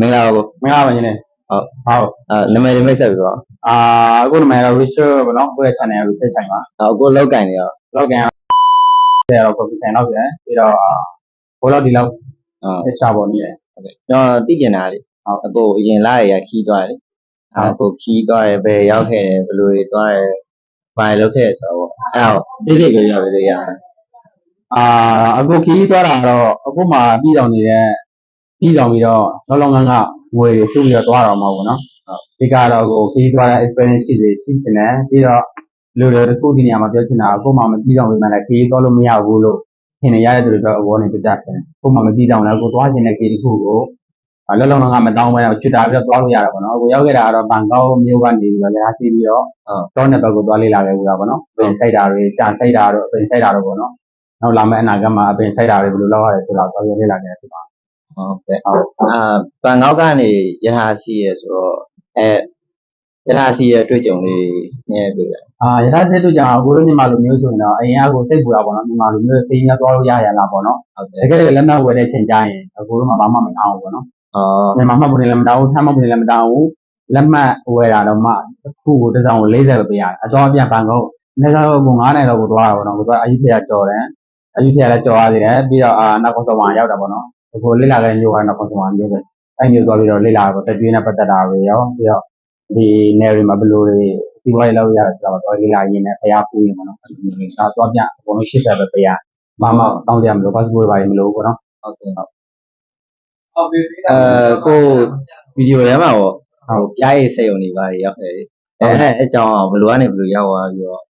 မင်္ဂလာပါကိုမင်္ဂလာပါညီလေးဟုတ်ဟုတ်အာနာမည်လေးမိတ်ဆက်ပြီးတော့အာအခုနာမည်က Richard ဘောနော်ကိုယ့်ရဲ့ channel Richard ဆိုင်ပါအော်ကိုလောက်ကင်နေရောလောက်ကန်ဆရာတော့ coffee ဆိုင်တော့ပြန်ပြီးတော့ဘိုးလောက်ဒီလောက်အော် extra ပေါ်နေတယ်ဟုတ်ကဲ့ကျွန်တော်သိကျင်တာလေဟုတ်အကိုအရင်လာရရခီးသွားတယ်အာဟုတ်ကိုခီးသွားတယ်ဘယ်ရောက်ခဲ့တယ်ဘယ်လိုတွေသွားတယ်ဘာတွေလုပ်ခဲ့တယ်ဆိုတော့အဲ့တော့တိတိကျကျပြောပြလို့ရတယ်အာအခုခီးသွားတာတော့အခုမှပြီးတော့နေတဲ့ ပြီးတော့ပြီးတော့လောလောငန်းကငွေတွေစုပြီးတော့သွားတော့မှာပေါ့နော်ဟုတ်ဒီကတော့ကိုခီးသွားတဲ့ experience ရှိတွေရှိချင်တယ်ပြီးတော့လူတွေတစ်ခုဒီနေရာမှာပြောချင်တာအခုမှမပြီးတော့ပြီမှလည်းခီးသွားလို့မရဘူးလို့ထင်နေရတဲ့သူတွေတော့အဘောနေပြကြတယ်အခုမှမပြီးတော့လည်းကိုသွားချင်တဲ့ခီးတစ်ခုကိုအလုံးလုံးကမတောင်းပဲချွတ်တာပြီးတော့သွားလို့ရတာပေါ့နော်အခုရောက်ခဲ့တာကတော့ဘန်ကောက်မြို့ကနေပြီးတော့လက်စီးပြီးတော့တောနယ်ဘက်ကိုသွားလေ့လာခဲ့ဘူးတာပေါ့နော်အပင်စိုက်တာတွေကြာစိုက်တာတို့အပင်စိုက်တာတို့ပေါ့နော်နောက်လာမယ့်အနာဂတ်မှာအပင်စိုက်တာတွေဘယ်လိုလုပ်ရလဲဆိုတာသွားပြောလေ့လာခဲ့ဖြစ်ပါ ဟုတ်ကဲ့အာဘန်ကောက်ကနေရထားစီးရဆိုတော့အဲရထားစီးရအတွေ့အကြုံလေးနည်းပြပြအာရထားစစ်တို့ကြောင့်အခုလိုမြန်မာလူမျိုးဆိုရင်တော့အရင်ကကိုစိတ်ပူတာပေါ့နော်မြန်မာလူမျိုးသိရင်သွားလို့ရရလားပေါ့နော်ဟုတ်တကဲ့ကယ်လည်းလက်မှတ်ဝယ်တဲ့ချိန်ကျရင်အခုတော့မှဘာမှမတောင်းဘူးပေါ့နော်အော်မြန်မာမှတ်ဖို့လည်းမတောင်းဘူးထမ်းမှတ်ဖို့လည်းမတောင်းဘူးလက်မှတ်ဝယ်တာတော့မှတစ်ခုကိုတစ်စောင်ကို40ပဲပေးရတယ်အကြောင်းအပြန်ဘန်ကောက်နေစားတော့9နိုင်တော့ကိုသွားတာပေါ့နော်ကိုသွားအယူထရကြော်တယ်အယူထရလည်းကြော်ရသေးတယ်ပြီးတော့အာနောက်ကောင်စဝါရောက်တာပေါ့နော် ကိုလိလာတဲ့မျိုးကနောက်ကောင်စဝါမျိုးပဲအဲ့မျိုးသွားပြီးတော့လိလာတော့တက်ကျွေးနဲ့ပတ်သက်တာတွေရောပြီးတော့ဒီနယ်တွေမှာဘယ်လိုတွေစီးပွားရေးလုပ်ရတာဆိုတော့သွားလိလာရင်းနဲ့ဖျားဖူးရင်ပေါ့နော်အဲ့လိုမျိုးဒါသွားပြအကုန်လုံး80ပဲပေးရဘာမှတောင်းကြမလို့ passport တွေဘာတွေမလို့ပေါ့နော်ဟုတ်ကဲ့ဟုတ်အဲကိုဗီဒီယိုထဲမှာပေါ့ဟိုပြားရည်စိတ်ုံနေပါရောက်ခဲ့တယ်အဲအဲအကြောင်းဘယ်လိုကနေဘယ်လိုရောက်သွားပြီးတော့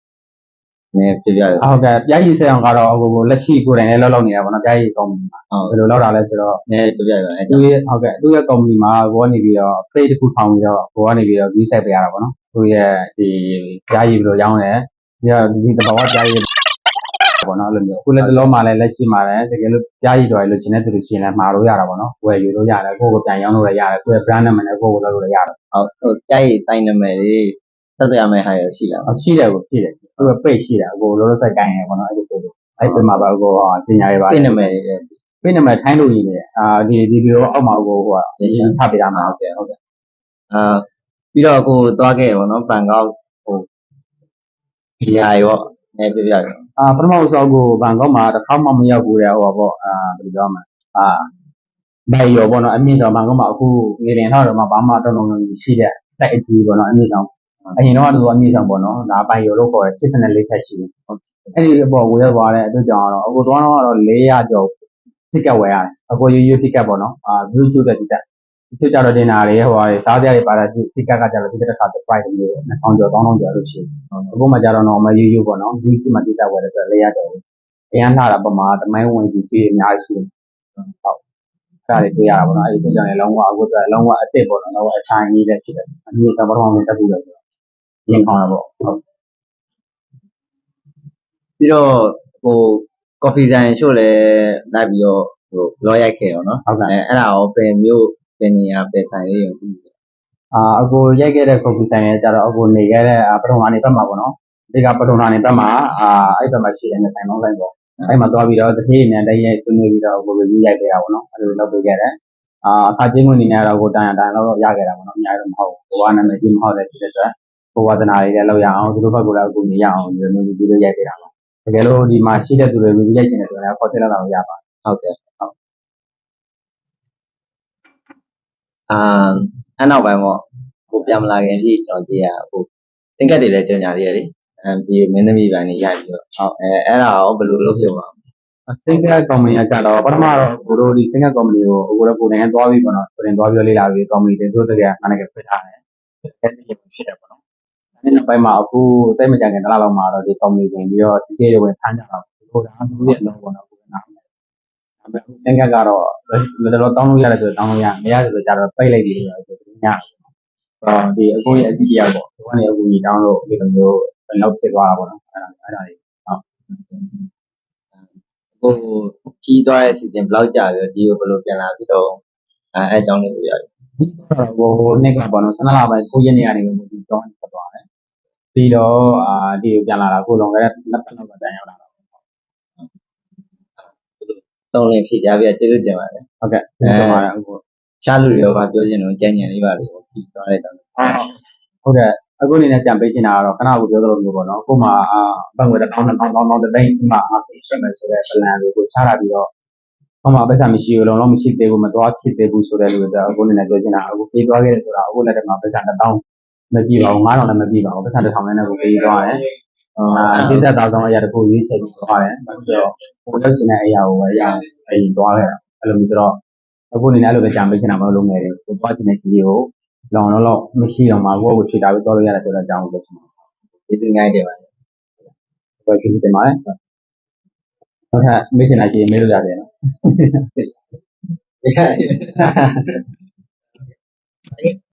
နည်းပြပြရဟုတ်ကဲ့ပြားကြီးဆက်အောင်ကတော့ဟိုကိုလက်ရှိကိုယ်တိုင်လည်းလောက်လောက်နေတာပေါ့နော်ပြားကြီးကောင်းပြီမှာဟုတ်ဘယ်လိုလောက်တာလဲဆိုတော့နည်းပြပြရအဲသူရဲ့ဟုတ်ကဲ့သူရဲ့ကုမ္ပဏီမှာဘောကနေပြီးတော့ page တစ်ခုထောင်ပြီးတော့ဘောကနေပြီးတော့ view site ပေးရတာပေါ့နော်သူရဲ့ဒီပြားကြီးဘယ်လိုရောင်းလဲပြီးတော့ဒီတဘာဝပြားကြီးပေါ့နော်အဲ့လိုမျိုးအခုလည်းတလုံးမှလည်းလက်ရှိမှလည်းတကယ်လို့ပြားကြီးတော်ရလို့ရှင်တဲ့သူတွေရှင်လည်းမှာလို့ရတာပေါ့နော်ဝယ်ယူလို့ရတယ်ကိုယ့်ကိုပြန်ရောင်းလို့လည်းရတယ်သူရဲ့ brand နာမည်နဲ့ကိုယ့်ကိုလုပ်လို့လည်းရတယ်ဟုတ်ဟိုပြားရည်တိုင်းနာမည်လေးသက်ဆိုင်ရမယ့်ဟာရရှိလားအရှိတယ်ကိုရှိတယ် သူရဲ့ page ရှိတယ်အကိုလုံးလုံးစိုက်ကိုင်းနေပေါ့နော်အဲ့ဒီ page အဲ့ဒီမှာပါအကိုပညာရေးပါပြနာမည်လေးပြနံပါတ်ထိုင်းလို့ရည်တယ်အာဒီဒီဗီဒီယိုအောက်မှာကိုဟိုကရေးချပေးတာမှာဟုတ်ကဲ့ဟုတ်ကဲ့အာပြီးတော့ကိုသွားခဲ့ပေါ့နော်ဘန်ကောက်ဟိုဒီဟာရောနည်းပြပြရအာပထမဦးဆုံးကိုဘန်ကောက်မှာတစ်ခါမှမရောက်ဘူးတဲ့ဟိုပါပေါ့အာဘယ်လိုပြောမလဲအာဘယ်ရောပေါ့နော်အမြင့်ဆုံးဘန်ကောက်မှာအခုနေရင်တော့တော့မှဘာမှတော့လုံးလုံးရှိတဲ့တိုက်အကြီးပေါ့နော်အမြင့်ဆုံး အရင်တော့ကတော့အမြင့်ဆုံးပေါ့နော်ဒါဘိုင်ရောလို့ခေါ်တယ်84ထက်ရှိတယ်ဟုတ်အဲ့ဒီအပေါ်ဝယ်ရသွားတဲ့အတွက်ကြောင့်တော့အခုသွားတော့400ကျော် ticket ဝယ်ရတယ်အခုရိုးရိုး ticket ပေါ့နော်အာ view ကျတဲ့ ticket ဒီကြတော့တင်တာတွေဟိုဟာတွေစားကြရပါတာ ticket ကကြတော့ ticket တစ်ခါ price မျိုး2000ကျော်3000ကျော်လို့ရှိတယ်အခုမှကြတော့ normal ရိုးရိုးပေါ့နော် view ဒီမှာ ticket ဝယ်တဲ့အတွက်400ကျော်အရန်လာတာပမာတမိုင်းဝင်ကြီးစီးအများကြီးရှိတယ်ဟုတ်အဲ့ဒါတွေတွေ့ရတာပေါ့နော်အဲ့ဒီကြောင့်လည်းလုံးဝအခုတော့လုံးဝအစ်စ်ပေါ့နော်လုံးဝအဆိုင်ကြီးလည်းဖြစ်တယ်အမြင့်ဆုံးပထမဆုံးတက်ပြီးတော့ ရင်ခေါင်းတာပေါ့ဟုတ်ပြီးတော့ဟိုကော်ဖီဆိုင်ချို့လည်းလိုက်ပြီးတော့ဟိုလောရိုက်ခဲ့ရောနော်ဟုတ်ကဲ့အဲအဲ့ဒါရောပင်မျိုးပင်နေရပင်ဆိုင်လေးရောပြီးတယ်အာအကိုရိုက်ခဲ့တဲ့ copy ဆိုင်ရဲ့ကြတော့အကိုနေခဲ့တဲ့ပထမနေဘက်မှာပေါ့နော်ဒီကပထမနေဘက်မှာအာအဲ့ဘက်မှာရှိတဲ့ဆိုင်လုံးဆိုင်ပေါ့အဲ့မှာသွားပြီးတော့တစ်ခေတ်နဲ့တည်းရဲ့ဆွေးနွေးပြီးတော့အကို review ရိုက်ခဲ့တာပေါ့နော်အဲ့လိုလုပ်ပေးခဲ့တယ်အာအခါချင်းဝင်နေနေတော့ကိုတန်ရတန်တော့ရခဲ့တာပေါ့နော်အများကြီးတော့မဟုတ်ဘူးကိုကနာမည်ကြီးမဟုတ်တဲ့ဖြစ်တဲ့အတွက် ကိုဝါသနာလေးလည်းလောက်ရအောင်သူတို့ဘက်ကလည်းအကူညီရအောင်ဒီလိုမျိုး review လေးရိုက်ပေးတာပါတကယ်လို့ဒီမှာရှိတဲ့သူတွေ review ရိုက်ချင်တယ်ဆိုရင်လည်းခေါ်တင်လာတော့ရပါဟုတ်ကဲ့ဟုတ်အာအဲ့နောက်ပိုင်းပေါ့ကိုပြန်မလာခင်အထိကျွန်တော်ကြည့်ရဟိုတင်ကက်တွေလည်းကြော်ညာသေးရလေအဲပြီးမင်းသမီးပိုင်းနေရိုက်ပြီးတော့ဟုတ်အဲအဲ့ဒါရောဘယ်လိုလုပ်ဖြစ်သွား single company ကကြတော့ပထမတော့ကိုတို့ဒီ single company ကိုကိုတို့ကိုယ်တိုင်သွားပြီးပေါ့နော်ကိုယ်တိုင်သွားပြီးလေ့လာပြီး company တွေတို့တကယ်အမှန်တကယ်ဖွင့်ထားတယ်အဲ့ဒီလိုရှိတယ်ပေါ့နော် အဲ့နောက်ပိုင်းမှာအခုတိတ်မကြခင်တစ်လလောက်မှာတော့ဒီ company ဝင်ပြီးတော့စီစီတွေဝင်ဖမ်းကြတာပေါ့ဒါကသူရဲ့အလုံးပေါ့နော်ကိုယ်နားမယ်ဒါပေမဲ့ single ကတော့တော်တော်တောင်းလို့ရတယ်ဆိုတောင်းလို့ရမရဆိုကြတော့ပိတ်လိုက်ပြီးတော့ဆိုညအော်ဒီအခုရဲ့အကြည့်ရပေါ့ဒီကနေအခုကြီးတောင်းလို့ဒီလိုမျိုးလောက်ဖြစ်သွားတာပေါ့နော်အဲ့ဒါအဲ့ဒါလေးကိုကြီးသွားတဲ့ season ဘယ်လောက်ကြာပြီဒီကိုဘယ်လိုပြန်လာပြီးတော့အဲအဲအကြောင်းလေးပြရတယ်ဒီတော့ဟိုနှစ်ကပေါ့နော်ဆန္ဒလာပိုင်းကိုရက်နေရတယ်ကိုဒီတော့ဆက်သွားတယ် ပြီးတော့အာဒီကိုပြန်လာတာကိုလွန်ခဲ့တဲ့နှစ်ပတ်လောက်ကတန်ရောက်လာတာသုံးလင်းဖြည့်ကြပြကျေးဇူးတင်ပါတယ်ဟုတ်ကဲ့ပြန်လာတာအခုရှားလူတွေရောဗာပြောချင်တော့ကြံ့ကြံလေးပါလေပြီးသွားတဲ့တော့ဟုတ်တယ်အခုအနေနဲ့ကြံပေးချင်တာကတော့ခဏကိုပြောသလိုမျိုးပေါ့နော်ကို့မှာအာဘတ်ငွေတစ်ထောင်တစ်ထောင်တောင်းတောင်းတစ်သိန်းရှိမှအားဖြင့်ရှင်းမယ်ဆိုတဲ့ plan တွေကိုချတာပြီးတော့ဟောမှာပတ်စံမရှိဘူးလုံးလုံးမရှိသေးဘူးမသွားဖြစ်သေးဘူးဆိုတဲ့လူတွေအခုအနေနဲ့ပြောချင်တာအခုပေးသွားခဲ့တယ်ဆိုတာအခုလက်ထက်မှာပတ်စံတစ်ထောင် မပြည့်ပါဘူး9000လည်းမပြည့်ပါဘူးပတ်စံတစ်ထောင်လည်းကိုပေးသွားတယ်အာတိသက်သာဆုံးအရာတစ်ခုရွေးချယ်ပြီးသွားတယ်။နောက်ပြီးတော့ကိုယ်ရောက်ချင်တဲ့အရာကိုပဲရအရင်သွားခဲ့တာ။အဲ့လိုမျိုးဆိုတော့အခုအနေနဲ့အဲ့လိုပဲကြံပေးချင်တာမဟုတ်လို့ငယ်တယ်။ကိုသွားချင်တဲ့ကြီးကိုလောင်လောလောမရှိတော့မှကိုယ့်ကိုခြေတာပြီးသွားလို့ရတယ်ဆိုတော့အကြောင်းကိုပြောချင်တယ်ဒီသင်္ကိုင်းတယ်ပါ။ဆိုတော့ကျေးဇူးတင်ပါတယ်။ဟုတ်ကဲ့မေးချင်တာကြီးမေးလို့ရတယ်နော်ဒီက